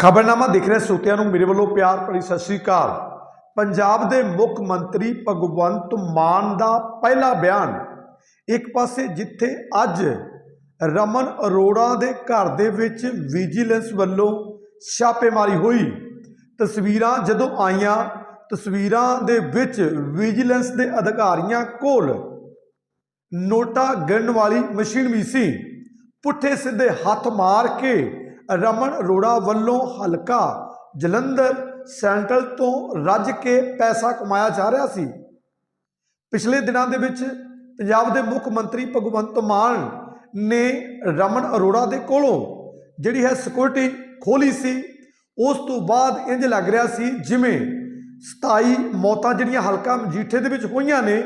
ਖਬਰਨਾਮਾ ਦੇਖ ਰਹੇ ਸੋਤਿਆਂ ਨੂੰ ਮੇਰੇ ਵੱਲੋਂ ਪਿਆਰ ਭਰੀ ਸਤਿ ਸ੍ਰੀ ਅਕਾਲ। ਪੰਜਾਬ ਦੇ ਮੁੱਖ ਮੰਤਰੀ ਭਗਵੰਤ ਮਾਨ ਦਾ ਪਹਿਲਾ ਬਿਆਨ, ਇੱਕ ਪਾਸੇ ਜਿੱਥੇ ਅੱਜ ਰਮਨ ਅਰੋੜਾ ਦੇ ਘਰ ਦੇ ਵਿੱਚ ਵਿਜੀਲੈਂਸ ਵੱਲੋਂ ਛਾਪੇਮਾਰੀ ਹੋਈ। ਤਸਵੀਰਾਂ ਜਦੋਂ ਆਈਆਂ, ਤਸਵੀਰਾਂ ਦੇ ਵਿੱਚ ਵਿਜੀਲੈਂਸ ਦੇ ਅਧਿਕਾਰੀਆਂ ਕੋਲ ਨੋਟਾ ਗਿਣਨ ਵਾਲੀ ਮਸ਼ੀਨ ਵੀ ਸੀ। ਪੁੱਠੇ ਸਿੱਧੇ ਹੱਥ ਮਾਰ ਕੇ ਰਮਨ ਅਰੋੜਾ ਵੱਲੋਂ ਹਲਕਾ ਜਲੰਧਰ ਸੈਂਟਰਲ ਤੋਂ ਰੱਜ ਕੇ ਪੈਸਾ ਕਮਾਇਆ ਜਾ ਰਿਹਾ ਸੀ। ਪਿਛਲੇ ਦਿਨਾਂ ਦੇ ਵਿੱਚ ਪੰਜਾਬ ਦੇ ਮੁੱਖ ਮੰਤਰੀ ਭਗਵੰਤ ਮਾਨ ਨੇ ਰਮਨ ਅਰੋੜਾ ਦੇ ਕੋਲੋਂ ਜਿਹੜੀ ਹੈ ਸਿਕਿਉਰਿਟੀ ਖੋਲੀ ਸੀ, ਉਸ ਤੋਂ ਬਾਅਦ ਇੰਜ ਲੱਗ ਰਿਹਾ ਸੀ ਜਿਵੇਂ 27 ਮੌਤਾਂ ਜਿਹੜੀਆਂ ਹਲਕਾ ਮਜੀਠੇ ਦੇ ਵਿੱਚ ਹੋਈਆਂ ਨੇ,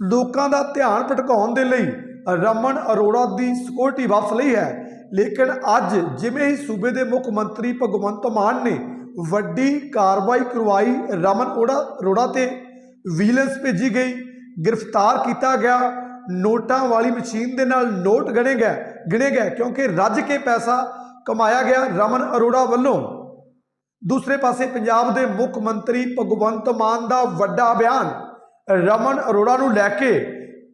ਲੋਕਾਂ ਦਾ ਧਿਆਨ ਭਟਕਾਉਣ ਦੇ ਲਈ ਰਮਨ ਅਰੋੜਾ ਦੀ ਸਿਕਿਉਰਿਟੀ ਵਾਪਸ ਲਈ ਹੈ। ਲੇਕਿਨ ਅੱਜ ਜਿਵੇਂ ਹੀ ਸੂਬੇ ਦੇ ਮੁੱਖ ਮੰਤਰੀ ਭਗਵੰਤ ਮਾਨ ਨੇ ਵੱਡੀ ਕਾਰਵਾਈ ਕਰਵਾਈ, ਰਮਨ ਅਰੋੜਾ ਅਰੋੜਾ ਤੇ ਵਿਜੀਲੈਂਸ ਭੇਜੀ ਗਈ। ਗ੍ਰਿਫਤਾਰ ਕੀਤਾ ਗਿਆ। ਨੋਟਾਂ ਵਾਲੀ ਮਸ਼ੀਨ ਦੇ ਨਾਲ ਨੋਟ ਗਣੇ ਗਏ, ਗਿਣੇ ਗਏ ਕਿਉਂਕਿ ਰੱਜ ਕੇ ਪੈਸਾ ਕਮਾਇਆ ਗਿਆ ਰਮਨ ਅਰੋੜਾ ਵੱਲੋਂ। ਦੂਸਰੇ ਪਾਸੇ ਪੰਜਾਬ ਦੇ ਮੁੱਖ ਮੰਤਰੀ ਭਗਵੰਤ ਮਾਨ ਦਾ ਵੱਡਾ ਬਿਆਨ, ਰਮਨ ਅਰੋੜਾ ਨੂੰ ਲੈ ਕੇ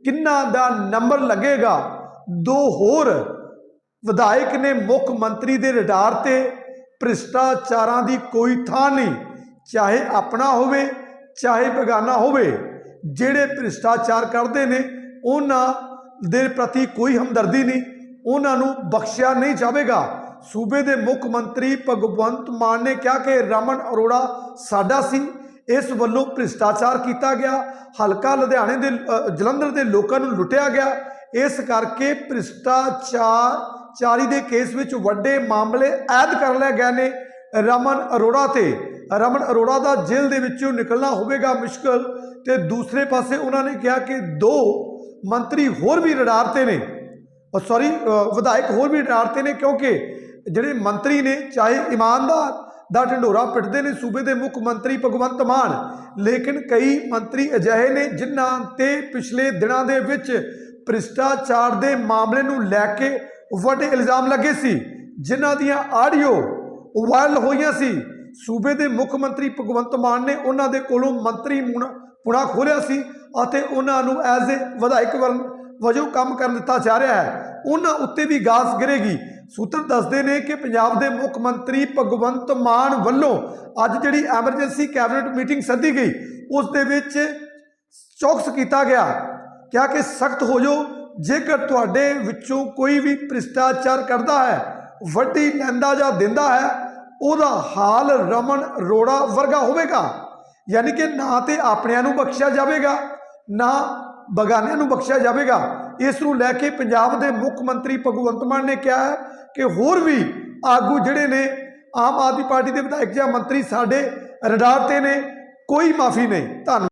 ਕਿੰਨਾ ਦਾ ਨੰਬਰ ਲੱਗੇਗਾ? ਦੋ ਹੋਰ ਵਿਧਾਇਕ ਨੇ ਮੁੱਖ ਮੰਤਰੀ ਦੇ ਰਡਾਰ ਤੇ ਭ੍ਰਿਸ਼ਟਾਚਾਰਾਂ ਦੀ ਕੋਈ ਥਾਂ ਨਹੀਂ, ਚਾਹੇ ਆਪਣਾ ਹੋਵੇ, ਚਾਹੇ ਬਗਾਨਾ ਹੋਵੇ। ਜਿਹੜੇ ਭ੍ਰਿਸ਼ਟਾਚਾਰ ਕਰਦੇ ਨੇ, ਉਹਨਾਂ ਦੇ ਪ੍ਰਤੀ ਕੋਈ ਹਮਦਰਦੀ ਨਹੀਂ, ਉਹਨਾਂ ਨੂੰ ਬਖਸ਼ਿਆ ਨਹੀਂ ਜਾਵੇਗਾ। ਸੂਬੇ ਦੇ ਮੁੱਖ ਮੰਤਰੀ ਭਗਵੰਤ ਮਾਨ ਨੇ ਕਿਹਾ ਕਿ ਰਮਨ ਅਰੋੜਾ ਸਾਡਾ ਸੀ ਇਸ ਵੱਲੋਂ ਭ੍ਰਿਸ਼ਟਾਚਾਰ ਕੀਤਾ ਗਿਆ, ਹਲਕਾ ਲੁਧਿਆਣੇ ਦੇ ਜਲੰਧਰ ਦੇ ਲੋਕਾਂ ਨੂੰ ਲੁੱਟਿਆ ਗਿਆ। ਇਸ ਕਰਕੇ ਭ੍ਰਿਸ਼ਟਾਚਾਰ ਚਾਰੀ ਦੇ ਕੇਸ ਵਿੱਚ ਵੱਡੇ ਮਾਮਲੇ ਐਦ ਕਰ ਲਏ ਗਏ ਨੇ ਰਮਨ ਅਰੋੜਾ ਤੇ। ਰਮਨ ਅਰੋੜਾ ਦਾ ਜੇਲ੍ਹ ਦੇ ਵਿੱਚੋਂ ਨਿਕਲਣਾ ਹੋਵੇਗਾ ਮੁਸ਼ਕਲ ਤੇ ਦੂਸਰੇ ਪਾਸੇ ਉਹਨਾਂ ਨੇ ਕਿਹਾ ਕਿ ਦੋ ਮੰਤਰੀ ਹੋਰ ਵੀ ਰਡਾਰ ਤੇ ਨੇ ਸੌਰੀ ਵਿਧਾਇਕ ਹੋਰ ਵੀ ਰਡਾਰ ਤੇ ਨੇ ਕਿਉਂਕਿ ਜਿਹੜੇ ਮੰਤਰੀ ਨੇ, ਚਾਹੇ ਇਮਾਨਦਾਰ ਦਾ ਢੰਡੋਰਾ ਪਿੱਟਦੇ ਨੇ ਸੂਬੇ ਦੇ ਮੁੱਖ ਮੰਤਰੀ ਭਗਵੰਤ ਮਾਨ। ਲੇਕਿਨ ਕਈ ਮੰਤਰੀ ਅਜਿਹੇ ਨੇ ਜਿਨ੍ਹਾਂ ਤੇ ਪਿਛਲੇ ਦਿਨਾਂ ਦੇ ਵਿੱਚ ਭ੍ਰਿਸ਼ਟਾਚਾਰ ਦੇ ਮਾਮਲੇ ਨੂੰ ਲੈ ਕੇ ਵੱਡੇ ਇਲਜ਼ਾਮ ਲੱਗੇ ਸੀ, ਜਿਨ੍ਹਾਂ ਦੀਆਂ ਆਡੀਓ ਵਾਇਰਲ ਹੋਈਆਂ ਸੀ। ਸੂਬੇ ਦੇ ਮੁੱਖ ਮੰਤਰੀ ਭਗਵੰਤ ਮਾਨ ਨੇ ਉਹਨਾਂ ਦੇ ਕੋਲੋਂ ਮੰਤਰੀ ਮੁਣਾ, ਪੁਣਾ ਖੋਲਿਆ ਸੀ ਅਤੇ ਉਹਨਾਂ ਨੂੰ ਐਜ਼ ਏ ਵਿਧਾਇਕ ਵਰਨ ਵਜੋਂ ਕੰਮ ਕਰਨ ਦਿੱਤਾ ਜਾ ਰਿਹਾ ਹੈ। ਉਹਨਾਂ ਉੱਤੇ ਵੀ ਗਾਸ ਗਿਰੇਗੀ। ਸੂਤਰ ਦੱਸਦੇ ਨੇ ਕਿ ਪੰਜਾਬ ਦੇ ਮੁੱਖ ਮੰਤਰੀ ਭਗਵੰਤ ਮਾਨ ਵੱਲੋਂ ਅੱਜ ਜਿਹੜੀ ਐਮਰਜੈਂਸੀ ਕੈਬਨਿਟ ਮੀਟਿੰਗ ਸੱਦੀ ਗਈ, ਉਸ ਦੇ ਵਿੱਚ ਚੌਕਸ ਕੀਤਾ ਗਿਆ। ਕਿਹਾ ਕਿ ਸਖਤ ਹੋ ਜਾਓ, ਜੇਕਰ ਤੁਹਾਡੇ ਵਿੱਚੋਂ ਕੋਈ ਵੀ ਭ੍ਰਿਸ਼ਟਾਚਾਰ ਕਰਦਾ ਹੈ, ਵੱਡੀ ਲੈਂਦਾ ਜਾਂ ਦਿੰਦਾ ਹੈ, ਉਹਦਾ ਹਾਲ ਰਮਨ ਰੋੜਾ ਵਰਗਾ ਹੋਵੇਗਾ। ਯਾਨੀ ਕਿ ਨਾ ਤੇ ਆਪਣਿਆਂ ਨੂੰ ਬਖਸ਼ਿਆ ਜਾਵੇਗਾ, ਨਾ ਬਗਾਨਿਆਂ ਨੂੰ ਬਖਸ਼ਿਆ ਜਾਵੇਗਾ। ਇਸ ਨੂੰ ਲੈ ਕੇ ਪੰਜਾਬ ਦੇ ਮੁੱਖ ਮੰਤਰੀ ਭਗਵੰਤ ਮਾਨ ਨੇ ਕਿਹਾ ਹੈ ਕਿ ਹੋਰ ਵੀ ਆਗੂ ਜਿਹੜੇ ਨੇ, ਆਮ ਆਦਮੀ ਪਾਰਟੀ ਦੇ ਵਿਧਾਇਕ ਜਾਂ ਮੰਤਰੀ ਸਾਡੇ ਰਡਾਰ ਤੇ ਨੇ, ਕੋਈ ਮਾਫੀ ਨਹੀਂ। ਧੰਨਵਾਦ।